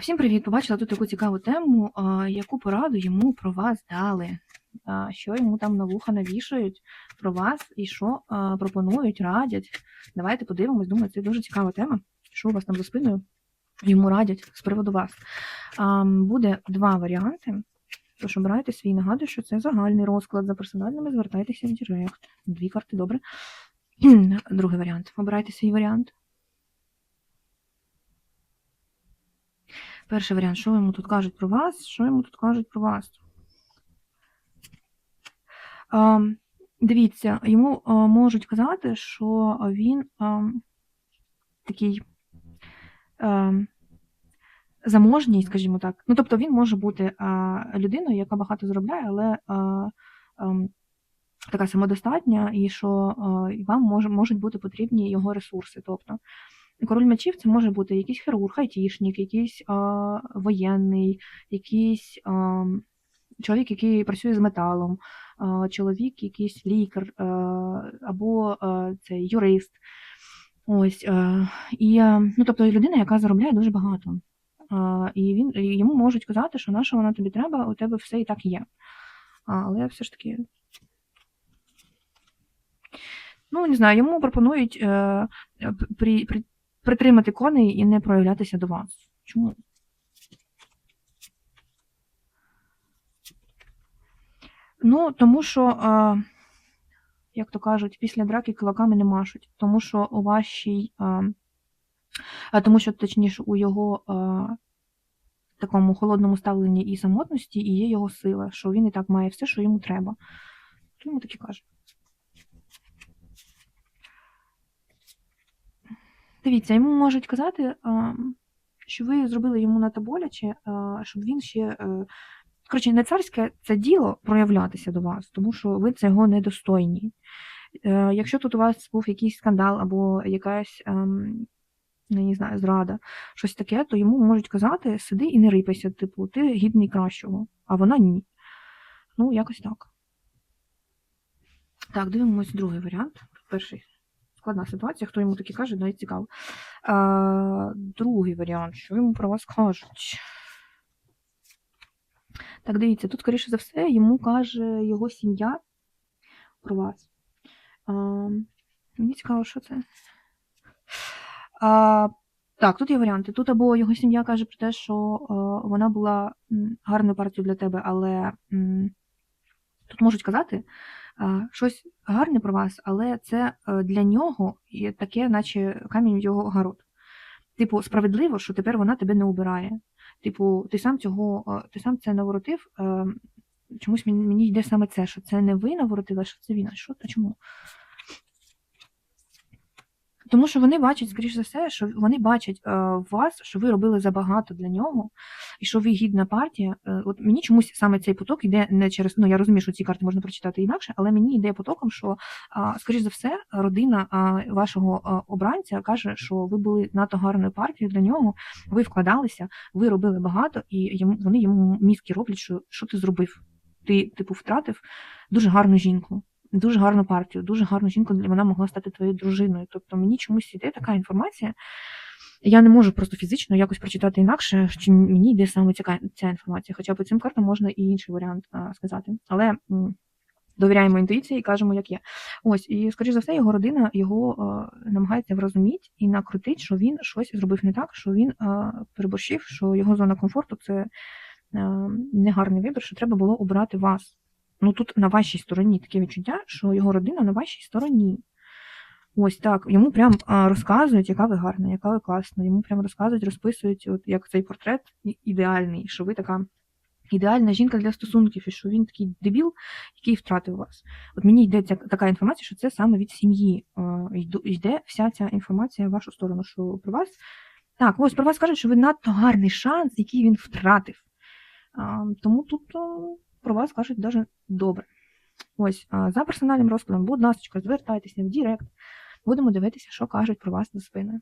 Всім привіт! Побачила тут таку цікаву тему, яку пораду йому про вас дали. Що йому там на вуха навішають про вас і що пропонують, радять. Давайте подивимось. Думаю, це дуже цікава тема. Що у вас там за спиною йому радять з приводу вас. Буде два варіанти. Тож обирайте свій. Нагадую, що це загальний розклад. За персональними звертайтеся в Директ. Дві карти, добре. Другий варіант. Обирайте свій варіант. Перший варіант, що йому тут кажуть про вас? Що йому тут кажуть про вас? Дивіться, йому можуть казати, що він такий заможній, скажімо так. Ну, тобто він може бути людиною, яка багато заробляє, але така самодостатня, і що вам можуть бути потрібні його ресурси. Тобто, Король мечів це може бути якийсь хірург, айтішник, якийсь а, воєнний, якийсь а, чоловік, який працює з металом, а, чоловік, якийсь лікар а, або а, це юрист. Ось, а, і, ну, тобто людина, яка заробляє дуже багато. А, і він, йому можуть казати, що на що вона тобі треба, у тебе все і так є. А, але все ж таки. Ну, не знаю, йому пропонують е, при, при, притримати коней і не проявлятися до вас. Чому? Ну, тому що, як то кажуть, після драки кулаками не машуть. Тому що у вашій, е, тому що, точніше, у його такому холодному ставленні і самотності і є його сила, що він і так має все, що йому треба. То йому так і кажуть. Дивіться, йому можуть казати, що ви зробили йому надто боляче, щоб він ще. е, Коротше, не царське це діло проявлятися до вас, тому що ви цього недостойні. Е, Якщо тут у вас був якийсь скандал або якась, ем, я не знаю, зрада, щось таке, то йому можуть казати, сиди і не рипайся, типу, ти гідний кращого, а вона ні. Ну, якось так. Так, дивимось другий варіант. Перший складна ситуація, хто йому таки каже, навіть цікаво. А, Другий варіант, що йому про вас кажуть? Так, дивіться, тут, скоріше за все, йому каже його сім'я про вас. А, Мені цікаво, що це. А, Так, тут є варіанти. Тут або його сім'я каже про те, що а, вона була гарною партією для тебе, але м, тут можуть казати щось гарне про вас, але це е, для нього є таке, наче камінь в його огород. Типу, справедливо, що тепер вона тебе не обирає. Типу, ти сам цього, е, ти сам це наворотив. Е, чомусь мені, йде саме це, що це не ви наворотили, а що це він. А що та чому? Тому що вони бачать, скоріш за все, що вони бачать е, вас, що ви робили забагато для нього, і що ви гідна партія. Е, от мені чомусь саме цей поток йде не через. Ну я розумію, що ці карти можна прочитати інакше, але мені йде потоком, що, скоріш за все, родина вашого обранця каже, що ви були надто гарною партією для нього, ви вкладалися, ви робили багато, і йому вони йому мізки роблять, що що ти зробив. Ти, типу, втратив дуже гарну жінку дуже гарну партію, дуже гарну жінку, вона могла стати твоєю дружиною. Тобто мені чомусь йде така інформація. Я не можу просто фізично якось прочитати інакше, чи мені йде саме ця, ця інформація. Хоча по цим картам можна і інший варіант а, сказати. Але довіряємо інтуїції і кажемо, як є. Ось, і, скоріш за все, його родина його а, намагається врозуміти і накрутити, що він щось зробив не так, що він а, переборщив, що його зона комфорту це а, негарний вибір, що треба було обрати вас. Ну тут на вашій стороні таке відчуття, що його родина на вашій стороні. Ось так. Йому прям розказують, яка ви гарна, яка ви класна. Йому прям розказують, розписують, от як цей портрет ідеальний, що ви така ідеальна жінка для стосунків, і що він такий дебіл, який втратив вас. От мені йде ця така інформація, що це саме від сім'ї. Йде вся ця інформація в вашу сторону, що про вас. Так, ось про вас кажуть, що ви надто гарний шанс, який він втратив. Тому тут про вас кажуть дуже добре. Ось, за персональним розкладом, будь ласка, звертайтеся в Директ, будемо дивитися, що кажуть про вас за спиною.